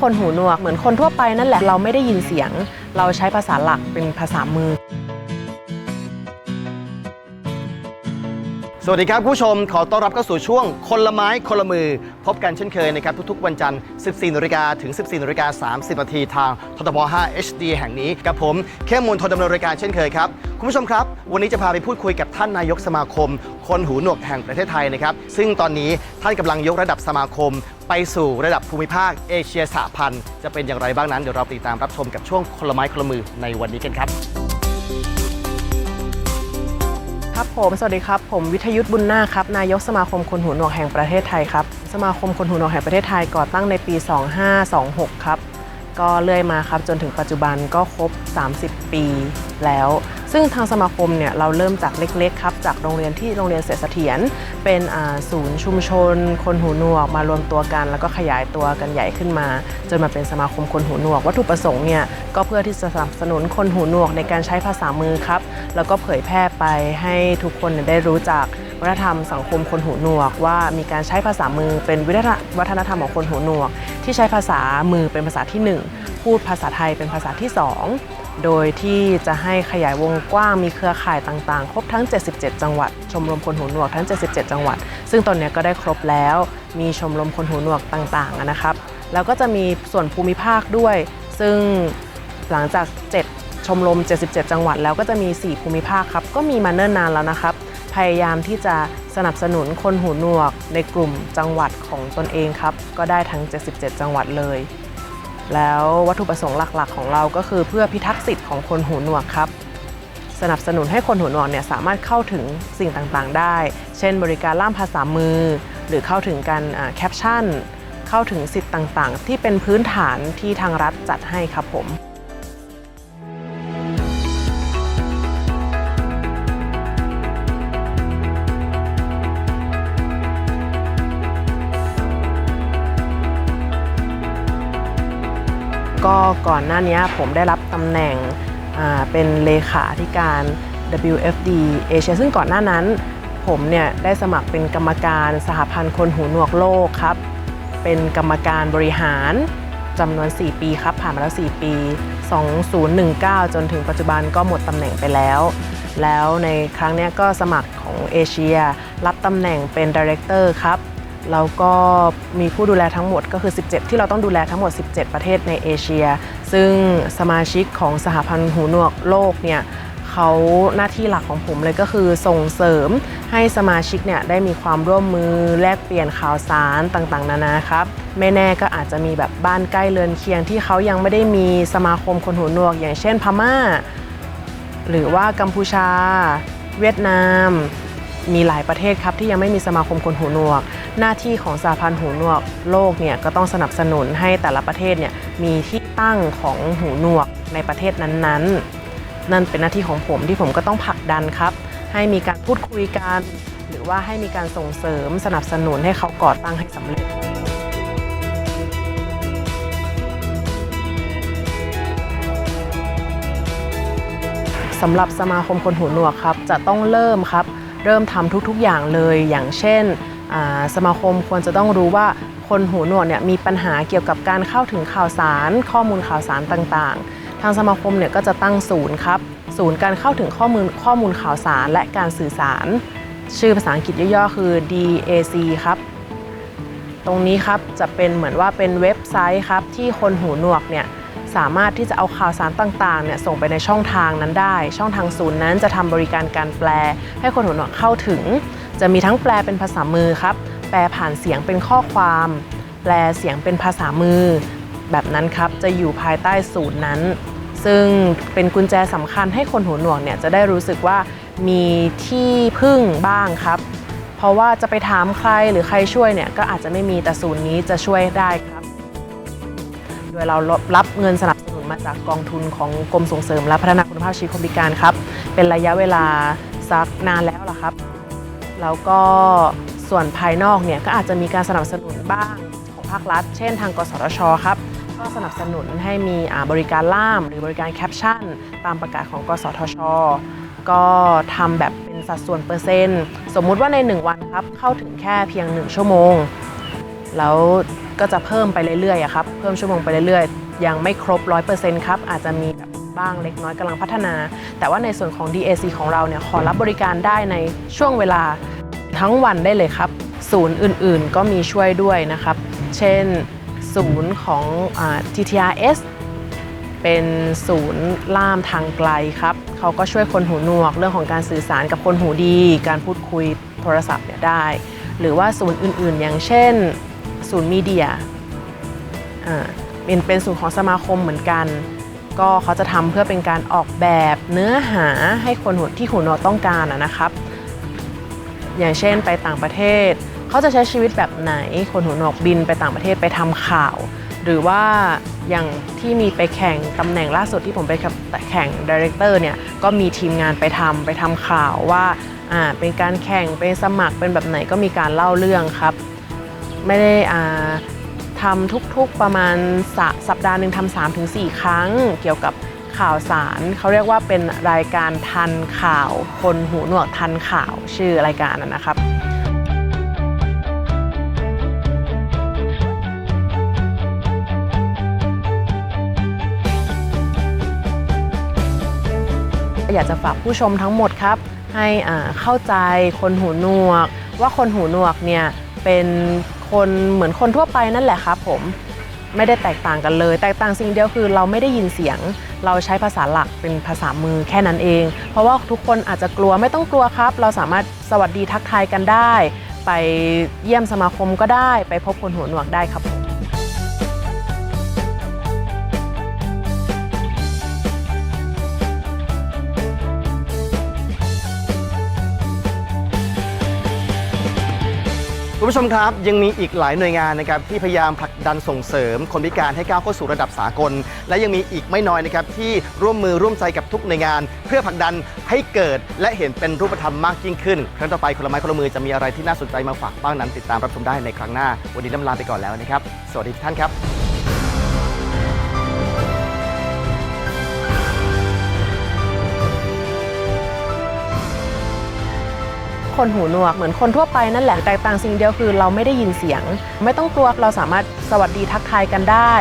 คนหูหนวกเหมือนคนทั่วไปนั่นแหละเราไม่ได้ยินเสียง เราใช้ภาษาหลักเป็นภาษามือ สวัสดีครับผู้ชมขอต้อนรับเข้าสู่ช่วงคนละไม้คนละมือ พบกันเช่นเคยนะครับทุกๆ วันจันทร์ 14นาฬิกาถึง 14นาฬิกา30นาทีทางททบ5 HD แห่งนี้กับผมเข้มมูลทนดำเนินรายการเช่นเคยครับคุณผู้ชมครับ วันนี้จะพาไปพูดคุยกับท่านนายกสมาคม คนหูหนวกแห่งประเทศไทยนะครับซึ่งตอนนี้ท่านกำลังยกระดับสมาคม ไปสู่ระดับภูมิภาคเอเชียสหพันธ์จะเป็นอย่างไรบ้างนั้นเดี๋ยวเราติดตามรับชมกับช่วงคนละไม้คนละมือในวันนี้กันครับ ครับผมสวัสดีครับผมวิทยุทธ์บุญนาคครับนายกสมาคมคนหูหนวกแห่งประเทศไทยครับสมาคมคนหูหนวกแห่งประเทศไทยก่อตั้งในปี 2526 ครับ ก็เลื่อยมาครับจนถึงปัจจุบันก็ครบ 30 ปีแล้ว ซึ่งทางสมาคมเนี่ยเราเริ่มจากเล็กๆครับจากโรงเรียนที่โรงเรียนเสถียรเสถียรเป็นศูนย์ชุมชน คนหูหนวกมารวมตัวกัน แล้วก็ขยายตัวกันใหญ่ขึ้นมา จนมาเป็นสมาคมคนหูหนวก วัตถุประสงค์เนี่ยก็เพื่อที่จะสนับสนุนคนหูหนวกในการใช้ภาษามือครับแล้วก็เผยแพร่ไปให้ทุกคนนได้รู้จัก วัฒนธรรมสังคมคนหูหนวก ว่ามีการใช้ภาษามือเป็นวิวัฒนธรรมของคนหูหนวก ที่ใช้ภาษามือเป็นภาษาที่หนึ่งพูดภาษาไทยเป็นภาษาที่สองโดยที่จะให้ขยายวงกว้างมีเครือข่ายต่างๆ ครบทั้ง 77 จังหวัด ชมรมคนหูหนวกทั้ง 77 จังหวัด ซึ่งตอนนี้ก็ได้ครบแล้วมีชมรมคนหูหนวกต่างๆนะครับ แล้วก็จะมีส่วนภูมิภาคด้วย ซึ่งหลังจาก 7 ชมรม 77 จังหวัดแล้วก็จะมี 4 ภูมิภาคครับ ก็มีมาเนิ่นนานแล้วนะครับ พยายามที่จะสนับสนุนคนหูหนวกในกลุ่มจังหวัดของตนเองครับ ก็ได้ทั้ง 77 จังหวัดเลย แล้ววัตถุประสงค์หลักๆ ของเราก็คือเพื่อพิทักษ์สิทธิ์ของคนหูหนวกครับ สนับสนุนให้คนหูหนวกเนี่ยสามารถเข้าถึงสิ่งต่างๆ ได้ เช่น บริการล่ามภาษามือ หรือเข้าถึงการแคปชั่น เข้าถึงสิทธิ์ต่างๆ ที่เป็นพื้นฐานที่ทางรัฐจัดให้ครับผม ก็ก่อนหน้านี้ผมได้รับตำแหน่งเป็นเลขาธิการ WFD เอเชียซึ่งก่อนหน้านั้น ผมเนี่ยได้สมัครเป็นกรรมการสหพันธ์คนหูหนวกโลกครับ เป็นกรรมการบริหารจำนวน 4 ปีครับ ผ่านมาแล้ว 4 ปี 2019 จนถึงปัจจุบันก็หมดตำแหน่งไปแล้ว แล้วในครั้งนี้ก็สมัครของเอเชีย รับตำแหน่งเป็นดีเรคเตอร์ครับ แล้วก็มีผู้ดูแลทั้งหมดก็คือ 17 ที่เราต้องดูแลทั้งหมด 17 ประเทศในเอเชีย ซึ่งสมาชิกของสหพันธ์หูหนวกโลกเนี่ยเขาหน้าที่หลักของผมเลยก็คือส่งเสริมให้สมาชิกเนี่ยได้มีความร่วมมือแลกเปลี่ยนข่าวสารต่างๆ นานาครับ ไม่แน่ก็อาจจะมีแบบบ้านใกล้เรือนเคียงที่เขายังไม่ได้มีสมาคมคนหูหนวก อย่างเช่นพม่า หรือว่ากัมพูชา เวียดนาม มีหลายประเทศครับที่ยังไม่มีสมาคมคนหูหนวก หน้าที่ของสหพันธ์หูหนวกโลกเนี่ยก็ต้องสนับสนุนให้แต่ละประเทศเนี่ยมีที่ตั้งของหูหนวกในประเทศนั้นๆ นั่นเป็นหน้าที่ของผมที่ผมก็ต้องผลักดันครับ ให้มีการพูดคุยกัน หรือว่าให้มีการส่งเสริมสนับสนุนให้เขาก่อตั้งให้สำเร็จสำหรับสมาคมคนหูหนวกครับ จะต้องเริ่มครับ เริ่มทำทุกๆอย่างเลย อย่างเช่นสมาคมควรจะต้องรู้ว่าคนหูหนวกเนี่ยมีปัญหาเกี่ยวกับการเข้าถึงข่าวสาร ข้อมูลข่าวสารต่างๆ ทางสมาคมเนี่ยก็จะตั้งศูนย์ครับ ศูนย์การเข้าถึงข้อมูลข้อมูลข่าวสารและการสื่อสาร ชื่อภาษาอังกฤษย่อๆคือ DAC ครับ ตรงนี้ครับจะเป็นเหมือนว่าเป็นเว็บไซต์ครับที่คนหูหนวกเนี่ย สามารถที่จะเอาข่าวสารต่างๆเนี่ยส่งไปในช่องทางนั้นได้ ช่องทางศูนย์นั้นจะทำบริการการแปล ให้คนหูหนวกเข้าถึง จะมีทั้งแปลเป็นภาษามือครับ แปลผ่านเสียงเป็นข้อความ แปลเสียงเป็นภาษามือ แบบนั้นครับจะอยู่ภายใต้ศูนย์นั้น ซึ่งเป็นกุญแจสำคัญให้คนหูหนวกเนี่ยจะได้รู้สึกว่ามีที่พึ่งบ้างครับ เพราะว่าจะไปถามใครหรือใครช่วยเนี่ยก็อาจจะไม่มีแต่ศูนย์นี้จะช่วยได้ครับ ดยเรารับเงินสนับสนุนมาจากกองทุนของกรมส่งเสริมและพัฒนาคุณภาพชีวิตคนพิการครับ เป็นระยะเวลาสักนานแล้วล่ะครับ แล้วก็ส่วนภายนอกเนี่ยก็อาจจะมีการสนับสนุนบ้างของภาครัฐ เช่นทางกสทชครับก็สนับสนุนให้มีบริการล่าม หรือบริการแคปชั่น ตามประกาศของกสทช ก็ทำแบบเป็นสัดส่วนเปอร์เซ็นต์ สมมุติว่าใน 1 วันครับเข้าถึงแค่เพียง 1 ชั่วโมง แล้วก็จะเพิ่มไปเรื่อยๆครับ เพิ่มชั่วโมงไปเรื่อยๆ ยังไม่ครบ 100%ครับ อาจจะมีแบบบ้างเล็กน้อยกำลังพัฒนา แต่ว่าในส่วนของ DAC ของเราเนี่ยขอรับบริการได้ในช่วงเวลาทั้งวันได้เลยครับ ศูนย์อื่นๆ ก็มีช่วยด้วยนะครับ เช่นศูนย์ของอ TTRS เป็นศูนย์ล่ามทางไกลครับ เขาก็ช่วยคนหูหนวก เรื่องของการสื่อสารกับคนหูดี การพูดคุยโทรศัพท์เนี่ยได้ หรือว่าศูนย์อื่นๆ อย่างเช่น ศูนย์มีเดียอ่าเป็นเป็นศูนย์ของสมาคมเหมือนกัน ก็เขาจะทำเพื่อเป็นการออกแบบเนื้อหาให้คนหูที่หูหนวกต้องการนะครับ อย่างเช่นไปต่างประเทศ เขาจะใช้ชีวิตแบบไหน คนหูหนวกบินไปต่างประเทศไปทำข่าว หรือว่าอย่างที่มีไปแข่งตำแหน่งล่าสุดที่ผมไปแข่งดีเรคเตอร์เนี่ยก็มีทีมงานไปทำไปทำข่าวว่าอ่าเป็นการแข่งเป็นสมัครเป็นแบบไหนก็มีการเล่าเรื่องครับ ไม่ได้อ่าทำทุกๆประมาณสสัปดาห์หนึ่งทำสามถึงสี่ครั้ง เกี่ยวกับข่าวสารเขาเรียกว่าเป็นรายการทันข่าว คนหูหนวกทันข่าวชื่อรายการนะครับอยากจะฝากผู้ชมทั้งหมดครับ ให้เข้าใจคนหูหนวก ว่าคนหูหนวกเนี่ยเป็น คนเหมือนคนทั่วไปนั่นแหละครับผมไม่ได้แตกต่างกันเลย แตกต่างสิ่งเดียวคือเราไม่ได้ยินเสียง เราใช้ภาษาหลักเป็นภาษามือแค่นั้นเอง เพราะว่าทุกคนอาจจะกลัวไม่ต้องกลัวครับ เราสามารถสวัสดีทักทายกันได้ ไปเยี่ยมสมาคมก็ได้ ไปพบคนหูหนวกได้ครับ คุณผู้ชมครับยังมีอีกหลายหน่วยงานนะครับที่พยายามผลักดันส่งเสริม คนพิการให้ก้าวเข้าสู่ระดับสากล และยังมีอีกไม่น้อยนะครับที่ร่วมมือร่วมใจกับทุกหน่วยงาน เพื่อผลักดันให้เกิด และเห็นเป็นรูปธรรมมากยิ่งขึ้น ครั้งต่อไปคนละไม้คนละมือจะมีอะไรที่น่าสนใจมาฝากบ้างนั้นติดตามรับชมได้ในครั้งหน้า วันนี้ล่ำลาไปก่อนแล้วนะครับ สวัสดีทุกท่านครับ คนหูหนวกเหมือนคนทั่วไปนั่นแหละแตกต่างสิ่งเดียวคือเราไม่ได้ยินเสียง ไม่ต้องกลัวเราสามารถสวัสดีทักทายกันได้